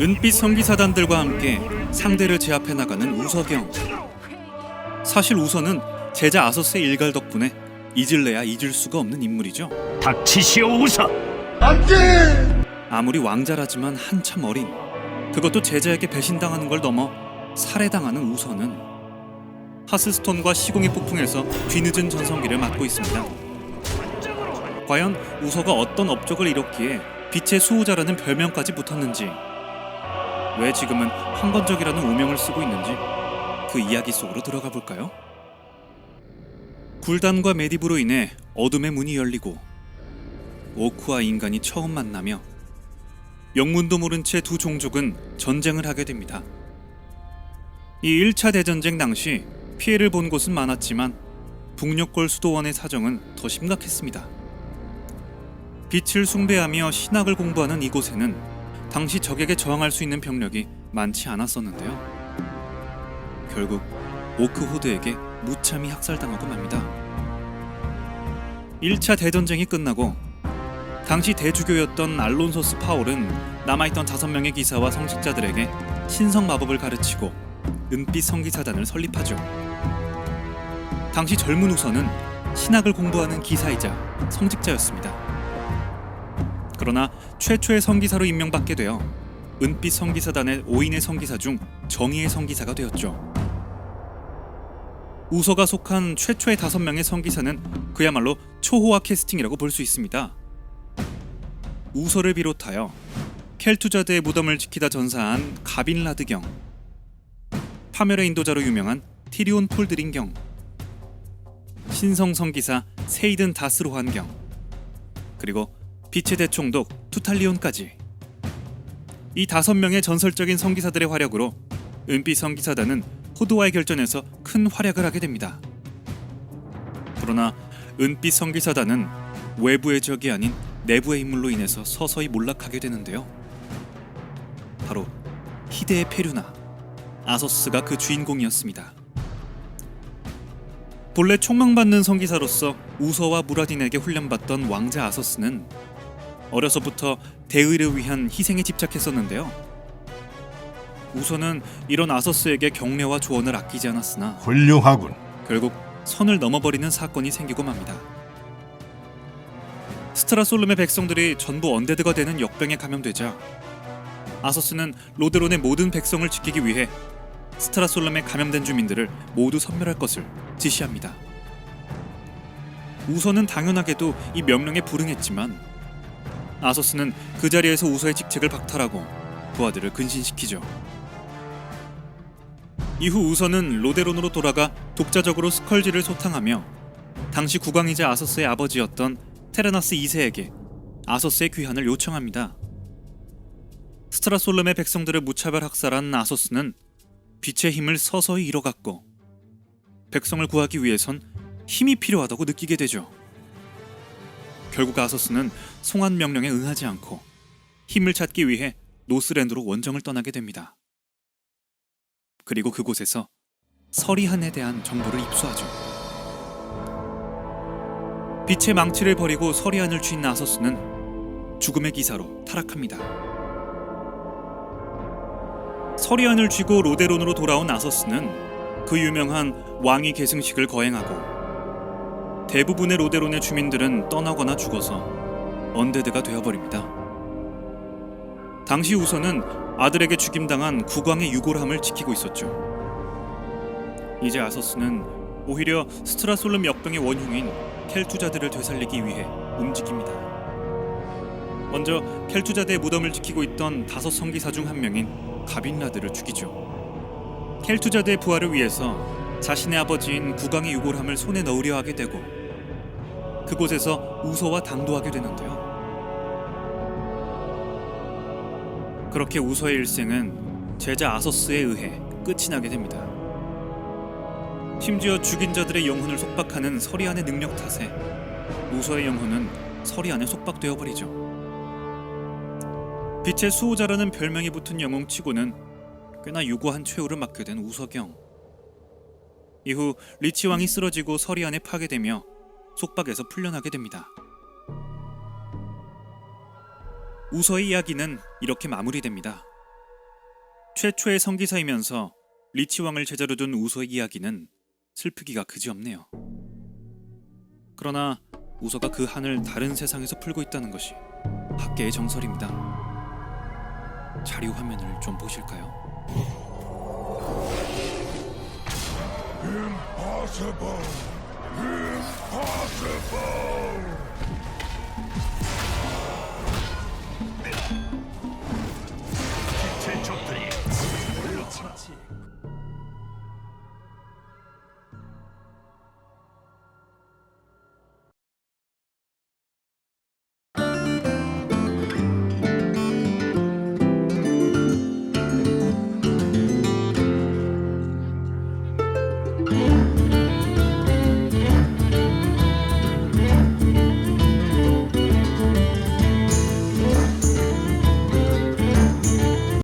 은빛 성기사단들과 함께 상대를 제압해 나가는 우서경. 사실 우서는 제자 아서스의 일갈 덕분에 잊을래야 잊을 수가 없는 인물이죠. 닥치시오 우사 아무리 왕자라지만 한참 어린 그것도 제자에게 배신당하는 걸 넘어 살해당하는 우서는 하스스톤과 시공의 폭풍에서 뒤늦은 전성기를 맞고 있습니다. 과연 우서가 어떤 업적을 이뤘기에 빛의 수호자라는 별명까지 붙었는지 왜 지금은 황건적이라는 오명을 쓰고 있는지 그 이야기 속으로 들어가 볼까요? 굴단과 메디브로 인해 어둠의 문이 열리고 오크와 인간이 처음 만나며 영문도 모른 채 두 종족은 전쟁을 하게 됩니다. 이 1차 대전쟁 당시 피해를 본 곳은 많았지만 북녘골 수도원의 사정은 더 심각했습니다. 빛을 숭배하며 신학을 공부하는 이곳에는 당시 적에게 저항할 수 있는 병력이 많지 않았었는데요. 결국 오크 호드에게 무참히 학살당하고 맙니다. 1차 대전쟁이 끝나고 당시 대주교였던 알론소스 파올은 남아있던 다섯 명의 기사와 성직자들에게 신성 마법을 가르치고 은빛 성기사단을 설립하죠. 당시 젊은 우서는 신학을 공부하는 기사이자 성직자였습니다. 그러나 최초의 성기사로 임명받게 되어 은빛 성기사단의 5인의 성기사 중 정의의 성기사가 되었죠. 우서가 속한 최초의 다섯 명의 성기사는 그야말로 초호화 캐스팅이라고 볼 수 있습니다. 우서를 비롯하여 켈투자드의 무덤을 지키다 전사한 가빈라드경, 파멸의 인도자로 유명한 티리온 폴드린경, 신성 성기사 세이든 다스로한경, 그리고 빛의 대총독 투탈리온까지 이 다섯 명의 전설적인 성기사들의 활약으로 은빛 성기사단은 호드와의 결전에서 큰 활약을 하게 됩니다. 그러나 은빛 성기사단은 외부의 적이 아닌 내부의 인물로 인해서 서서히 몰락하게 되는데요. 바로 희대의 페류나 아서스가 그 주인공이었습니다. 본래 총망받는 성기사로서 우서와 무라딘에게 훈련받던 왕자 아서스는 어려서부터 대의를 위한 희생에 집착했었는데요. 우서는 이런 아서스에게 격려와 조언을 아끼지 않았으나 훌륭하군. 결국 선을 넘어버리는 사건이 생기고 맙니다. 스트라솔름의 백성들이 전부 언데드가 되는 역병에 감염되자 아서스는 로데론의 모든 백성을 지키기 위해 스트라솔름에 감염된 주민들을 모두 섬멸할 것을 지시합니다. 우서는 당연하게도 이 명령에 불응했지만 아서스는 그 자리에서 우서의 직책을 박탈하고 부하들을 근신시키죠. 이후 우서는 로데론으로 돌아가 독자적으로 스컬지를 소탕하며 당시 국왕이자 아서스의 아버지였던 테레나스 2세에게 아서스의 귀환을 요청합니다. 스트라솔름의 백성들을 무차별 학살한 아서스는 빛의 힘을 서서히 잃어갔고 백성을 구하기 위해선 힘이 필요하다고 느끼게 되죠. 결국 아서스는 송환 명령에 응하지 않고 힘을 찾기 위해 노스랜드로 원정을 떠나게 됩니다. 그리고 그곳에서 서리한에 대한 정보를 입수하죠. 빛의 망치를 버리고 서리한을 쥔 아서스는 죽음의 기사로 타락합니다. 서리한을 쥐고 로데론으로 돌아온 아서스는 그 유명한 왕위 계승식을 거행하고 대부분의 로데론의 주민들은 떠나거나 죽어서 언데드가 되어버립니다. 당시 우서는 아들에게 죽임당한 국왕의 유골함을 지키고 있었죠. 이제 아서스는 오히려 스트라솔름 역병의 원흉인 켈투자들을 되살리기 위해 움직입니다. 먼저 켈투자드의 무덤을 지키고 있던 다섯 성기사 중 한 명인 가빈라드를 죽이죠. 켈투자드의 부활을 위해서 자신의 아버지인 국왕의 유골함을 손에 넣으려 하게 되고 그곳에서 우서와 당도하게 되는데요. 그렇게 우서의 일생은 제자 아서스에 의해 끝이 나게 됩니다. 심지어 죽인 자들의 영혼을 속박하는 서리안의 능력 탓에 우서의 영혼은 서리안에 속박되어 버리죠. 빛의 수호자라는 별명이 붙은 영웅치고는 꽤나 유구한 최후를 맞게 된 우서경. 이후 리치 왕이 쓰러지고 서리안에 파괴되며 속박에서 풀려나게 됩니다. 우서의 이야기는 이렇게 마무리됩니다. 최초의 성기사이면서 리치 왕을 제자로 둔 우서의 이야기는 슬프기가 그지없네요. 그러나 우서가 그 한을 다른 세상에서 풀고 있다는 것이 학계의 정설입니다. 자료 화면을 좀 보실까요? Impossible! Impossible!